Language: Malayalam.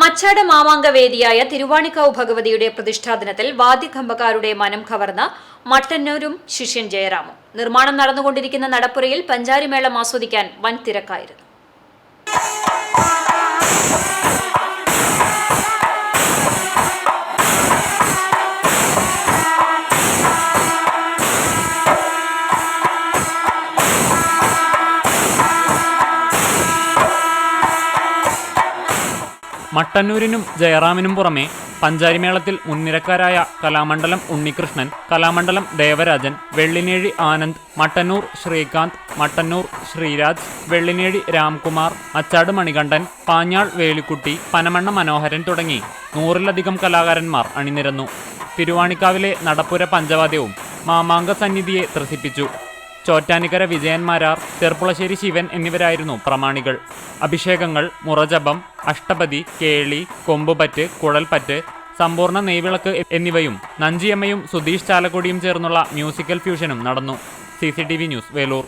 മച്ചാട് മാമാങ്ക വേദിയായ തിരുവാണിക്കാവ് ഭഗവതിയുടെ പ്രതിഷ്ഠാദിനത്തിൽ വാദ്യകമ്പക്കാരുടെ മനം കവർന്ന മട്ടന്നൂരും ശിഷ്യൻ ജയറാമും. നിർമ്മാണം നടന്നുകൊണ്ടിരിക്കുന്ന നടപ്പുരയിൽ പഞ്ചാരിമേളം ആസ്വദിക്കാൻ വൻ തിരക്കായിരുന്നു മട്ടന്നൂരിനും ജയറാമിനും പുറമെ പഞ്ചാരിമേളത്തിൽ മുൻനിരക്കാരായ കലാമണ്ഡലം ഉണ്ണികൃഷ്ണൻ കലാമണ്ഡലം ദേവരാജൻ വെള്ളിനേഴി ആനന്ദ് മട്ടന്നൂർ ശ്രീകാന്ത് മട്ടന്നൂർ ശ്രീരാജ് വെള്ളിനേഴി രാംകുമാർ അച്ചാട് മണികണ്ഠൻ പാഞ്ഞാൾ വേലിക്കുട്ടി പനമണ്ണ മനോഹരൻ തുടങ്ങി നൂറിലധികം കലാകാരന്മാർ അണിനിരന്നു. തിരുവാണിക്കാവിലെ നടപ്പുര പഞ്ചവാദ്യവും മാമാങ്ക സന്നിധിയെ ത്രസിപ്പിച്ചു. ചോറ്റാനിക്കര വിജയന്മാരാർ ചെർപ്പുളശ്ശേരി ശിവൻ എന്നിവരായിരുന്നു പ്രമാണികൾ. അഭിഷേകങ്ങൾ മുറജപം അഷ്ടപതി കേളി കൊമ്പുപറ്റ് കുഴൽപ്പറ്റ് സമ്പൂർണ നെയ്വിളക്ക് എന്നിവയും നഞ്ചിയമ്മയും സുധീഷ് ചാലക്കുടിയും ചേർന്നുള്ള മ്യൂസിക്കൽ ഫ്യൂഷനും നടന്നു. C news Veloor.